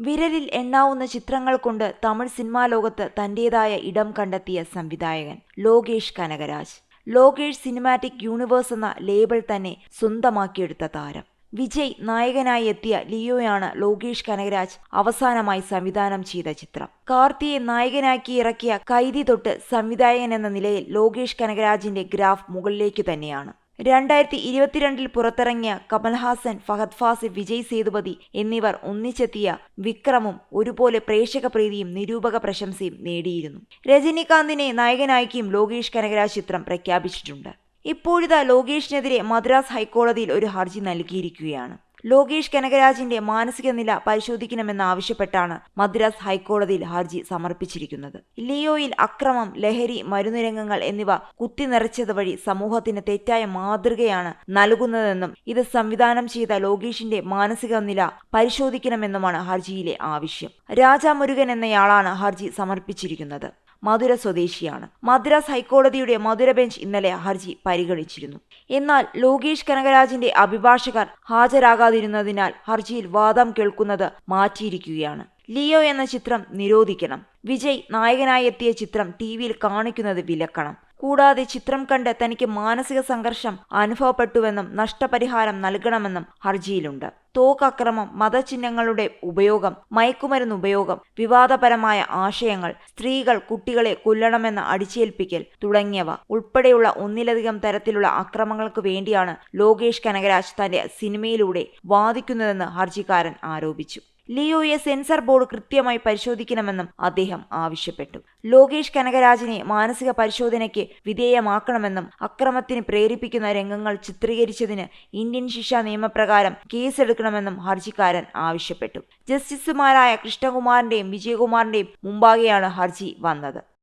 വിരലിൽ എണ്ണാവുന്ന ചിത്രങ്ങൾ കൊണ്ട് തമിഴ് സിനിമാ ലോകത്ത് തന്റേതായ ഇടം കണ്ടെത്തിയ സംവിധായകൻ ലോകേഷ് കനകരാജ്. ലോകേഷ് സിനിമാറ്റിക് യൂണിവേഴ്സ് എന്ന ലേബിൾ തന്നെ സ്വന്തമാക്കിയെടുത്ത താരം. വിജയ് നായകനായി എത്തിയ ലിയോയാണ് ലോകേഷ് കനകരാജ് അവസാനമായി സംവിധാനം ചെയ്ത ചിത്രം. കാർത്തിയെ നായകനാക്കി ഇറക്കിയ കൈതി തൊട്ട് സംവിധായകൻ എന്ന നിലയിൽ ലോകേഷ് കനകരാജിന്റെ ഗ്രാഫ് മുകളിലേക്ക് തന്നെയാണ്. രണ്ടായിരത്തി ഇരുപത്തിരണ്ടിൽ പുറത്തിറങ്ങിയ കമൽഹാസൻ ഫഹദ് ഫാസിൽ വിജയ് സേതുപതി എന്നിവർ ഒന്നിച്ചെത്തിയ വിക്രമും ഒരുപോലെ പ്രേക്ഷക പ്രീതിയും നിരൂപക പ്രശംസയും നേടിയിരുന്നു. രജനീകാന്തിനെ നായകനാക്കിയും ലോകേഷ് കനകരാജ് ചിത്രം പ്രഖ്യാപിച്ചിട്ടുണ്ട്. ഇപ്പോഴിതാ ലോകേഷിനെതിരെ മദ്രാസ് ഹൈക്കോടതിയിൽ ഒരു ഹർജി നൽകിയിരിക്കുകയാണ്. ലോകേഷ് കനകരാജിന്റെ മാനസിക നില പരിശോധിക്കണമെന്നാവശ്യപ്പെട്ടാണ് മദ്രാസ് ഹൈക്കോടതിയിൽ ഹർജി സമർപ്പിച്ചിരിക്കുന്നത്. ലിയോയിൽ അക്രമം ലഹരി മരുന്നുരംഗങ്ങൾ എന്നിവ കുത്തിനിറച്ചത് വഴി സമൂഹത്തിന് തെറ്റായ മാതൃകയാണ് നൽകുന്നതെന്നും ഇത് സംവിധാനം ചെയ്ത ലോകേഷിന്റെ മാനസിക നില പരിശോധിക്കണമെന്നുമാണ് ഹർജിയിലെ ആവശ്യം. രാജാ മുരുകൻ എന്നയാളാണ് ഹർജി സമർപ്പിച്ചിരിക്കുന്നത്. മധുര സ്വദേശിയാണ്. മദ്രാസ് ഹൈക്കോടതിയുടെ മധുര ബെഞ്ച് ഇന്നലെ ഹർജി പരിഗണിച്ചിരുന്നു. എന്നാൽ ലോകേഷ് കനകരാജിന്റെ അഭിഭാഷകർ ഹാജരാകാതിരുന്നതിനാൽ ഹർജിയിൽ വാദം കേൾക്കുന്നത് മാറ്റിയിരിക്കുകയാണ്. ലിയോ എന്ന ചിത്രം നിരോധിക്കണം. വിജയ് നായകനായി എത്തിയ ചിത്രം ടി വിയിൽ കാണിക്കുന്നത് വിലക്കണം. കൂടാതെ ചിത്രം കണ്ട് തനിക്ക് മാനസിക സംഘർഷം അനുഭവപ്പെട്ടുവെന്നും നഷ്ടപരിഹാരം നൽകണമെന്നും ഹർജിയിലുണ്ട്. തോക്കക്രമം മതചിഹ്നങ്ങളുടെ ഉപയോഗം മയക്കുമരുന്ന് ഉപയോഗം വിവാദപരമായ ആശയങ്ങൾ സ്ത്രീകൾ കുട്ടികളെ കൊല്ലണമെന്ന അടിച്ചേൽപ്പിക്കൽ തുടങ്ങിയവ ഉൾപ്പെടെയുള്ള ഒന്നിലധികം തരത്തിലുള്ള അക്രമങ്ങൾക്ക് വേണ്ടിയാണ് ലോകേഷ് കനകരാജ് തന്റെ സിനിമയിലൂടെ വാദിക്കുന്നതെന്ന് ഹർജിക്കാരൻ ആരോപിച്ചു. ലിയോയെ സെൻസർ ബോർഡ് കൃത്യമായി പരിശോധിക്കണമെന്നും അദ്ദേഹം ആവശ്യപ്പെട്ടു. ലോകേഷ് കനകരാജിനെ മാനസിക പരിശോധനയ്ക്ക് വിധേയമാക്കണമെന്നും അക്രമത്തിന് പ്രേരിപ്പിക്കുന്ന രംഗങ്ങൾ ചിത്രീകരിച്ചതിന് ഇന്ത്യൻ ശിക്ഷാ നിയമപ്രകാരം കേസെടുക്കണമെന്നും ഹർജിക്കാരൻ ആവശ്യപ്പെട്ടു. ജസ്റ്റിസുമാരായ കൃഷ്ണകുമാറിന്റെയും വിജയകുമാറിന്റെയും മുമ്പാകെയാണ് ഹർജി വന്നത്.